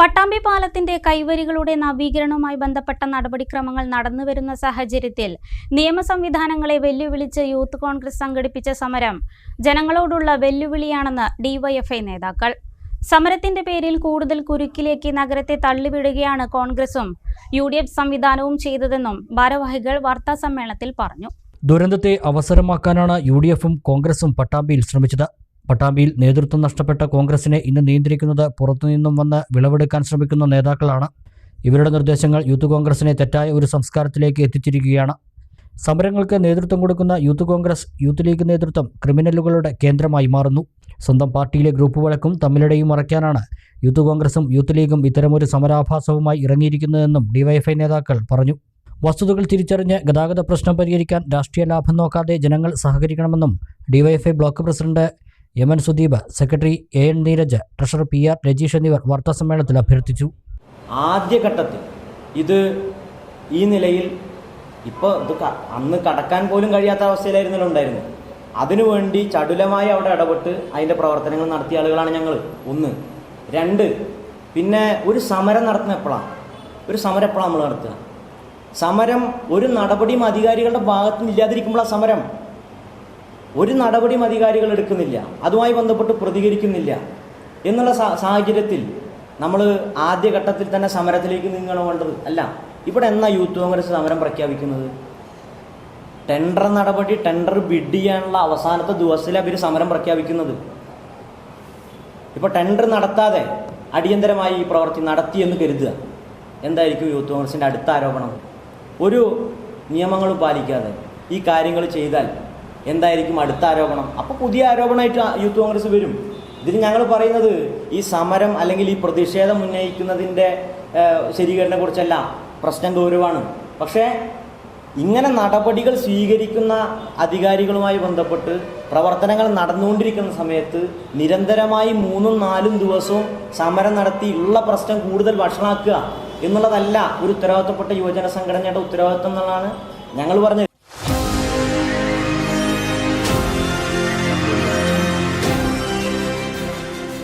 പട്ടാമ്പി പാലത്തിന്റെ കൈവരികളുടെ നവീകരണവുമായി ബന്ധപ്പെട്ട നടപടിക്രമങ്ങൾ നടന്നുവരുന്ന സാഹചര്യത്തിൽ നിയമ സംവിധാനങ്ങളെ വെല്ലുവിളിച്ച് യൂത്ത് കോൺഗ്രസ് സംഘടിപ്പിച്ച സമരം ജനങ്ങളോടുള്ള വെല്ലുവിളിയാണെന്ന് ഡിവൈഎഫ്ഐ നേതാക്കൾ. സമരത്തിന്റെ പേരിൽ കൂടുതൽ കുരുക്കിലേക്ക് നഗരത്തെ തള്ളിവിടുകയാണ് കോൺഗ്രസും യു ഡി എഫ് സംവിധാനവും ചെയ്തതെന്നും ഭാരവാഹികൾ വാർത്താസമ്മേളനത്തിൽ പറഞ്ഞു. ദുരന്തത്തെ അവസരമാക്കാനാണ് യു ഡി എഫും കോൺഗ്രസും പട്ടാമ്പിയിൽ ശ്രമിച്ചത്. പട്ടാമ്പിയിൽ നേതൃത്വം നഷ്ടപ്പെട്ട കോൺഗ്രസിനെ ഇന്ന് നിയന്ത്രിക്കുന്നത് പുറത്തുനിന്നും വന്ന് വിളവെടുക്കാൻ ശ്രമിക്കുന്ന നേതാക്കളാണ്. ഇവരുടെ നിർദ്ദേശങ്ങൾ യൂത്ത് കോൺഗ്രസിനെ തെറ്റായ ഒരു സംസ്കാരത്തിലേക്ക് എത്തിച്ചിരിക്കുകയാണ്. സമരങ്ങൾക്ക് നേതൃത്വം കൊടുക്കുന്ന യൂത്ത് കോൺഗ്രസ് യൂത്ത് ലീഗ് നേതൃത്വം ക്രിമിനലുകളുടെ കേന്ദ്രമായി മാറുന്നു. സ്വന്തം പാർട്ടിയിലെ ഗ്രൂപ്പ് വഴക്കും തമ്മിലടയും മറയ്ക്കാനാണ് യൂത്ത് കോൺഗ്രസും യൂത്ത് ലീഗും ഇത്തരമൊരു സമരാഭാസവുമായി ഇറങ്ങിയിരിക്കുന്നതെന്നും ഡിവൈഎഫ്ഐ നേതാക്കൾ പറഞ്ഞു. വസ്തുതകൾ തിരിച്ചറിഞ്ഞ് ഗതാഗത പ്രശ്നം പരിഹരിക്കാൻ രാഷ്ട്രീയ ലാഭം നോക്കാതെ ജനങ്ങൾ സഹകരിക്കണമെന്നും DYFI block president M N Sudeep secretary A N Neeraj treasurer P R Rajeesh എന്നിവർ വാർത്താസമ്മേളനത്തിൽ അഭ്യർത്ഥിച്ചു. ആദ്യഘട്ടത്തിൽ ഇത് ഈ നിലയിൽ ഇപ്പോൾ ഇത് അന്ന് കടക്കാൻ പോലും കഴിയാത്ത അവസ്ഥയിലായിരുന്നല്ലോ ഉണ്ടായിരുന്നത് അതിനുവേണ്ടി ചടുലമായി അവിടെ ഇടപെട്ട് അതിന്റെ പ്രവർത്തനങ്ങൾ നടത്തിയ ആളുകളാണ് ഞങ്ങൾ ഒന്ന്. രണ്ട്. പിന്നെ ഒരു സമരം നടത്തുന്ന എപ്പോഴാണ് ഒരു സമരം എപ്പോഴാണ് നമ്മൾ നടത്തുക. സമരം ഒരു നടപടിയും അധികാരികളുടെ ഭാഗത്തുനിന്ന് ഇല്ലാതിരിക്കുമ്പോഴാണ് സമരം. ഒരു നടപടിയും അധികാരികൾ എടുക്കുന്നില്ല അതുമായി ബന്ധപ്പെട്ട് പ്രതികരിക്കുന്നില്ല എന്നുള്ള സാഹചര്യത്തിൽ നമ്മൾ ആദ്യഘട്ടത്തിൽ തന്നെ സമരത്തിലേക്ക് നീങ്ങണം വേണ്ടത്? അല്ല. ഇവിടെ എന്നാ യൂത്ത് കോൺഗ്രസ് സമരം പ്രഖ്യാപിക്കുന്നത്? ടെൻഡർ നടപടി ടെൻഡർ ബിഡ് ചെയ്യാനുള്ള അവസാനത്തെ ദിവസത്തിലെ അവർ സമരം പ്രഖ്യാപിക്കുന്നത്. ഇപ്പൊ ടെൻഡർ നടത്താതെ അടിയന്തരമായി ഈ പ്രവൃത്തി നടത്തി എന്ന് കരുതുക. എന്തായിരിക്കും യൂത്ത് കോൺഗ്രസിന്റെ അടുത്ത ആരോപണം? ഒരു നിയമങ്ങൾ പാലിക്കാതെ ഈ കാര്യങ്ങൾ ചെയ്താൽ എന്തായിരിക്കും അടുത്ത ആരോപണം? അപ്പോൾ പുതിയ ആരോപണമായിട്ട് യൂത്ത് കോൺഗ്രസ് വരും. ഇതിൽ ഞങ്ങൾ പറയുന്നത് ഈ സമരം അല്ലെങ്കിൽ ഈ പ്രതിഷേധം ഉന്നയിക്കുന്നതിന്റെ ശരീകരണത്തെ കുറിച്ചല്ല പ്രശ്നം ഗൗരവമാണ്. പക്ഷേ ഇങ്ങനെ നടപടികൾ സ്വീകരിക്കുന്ന അധികാരികളുമായി ബന്ധപ്പെട്ട് പ്രവർത്തനങ്ങൾ നടന്നുകൊണ്ടിരിക്കുന്ന സമയത്ത് നിരന്തരമായി മൂന്നും നാലും ദിവസവും സമരം നടത്തി ഉള്ള പ്രശ്നം കൂടുതൽ വഷളാക്കുക എന്നുള്ളതല്ല ഒരു ഉത്തരവാദിത്തപ്പെട്ട യുവജന സംഘടനയുടെ ഉത്തരവാദിത്തം എന്നുള്ളതാണ് ഞങ്ങൾ പറഞ്ഞത്.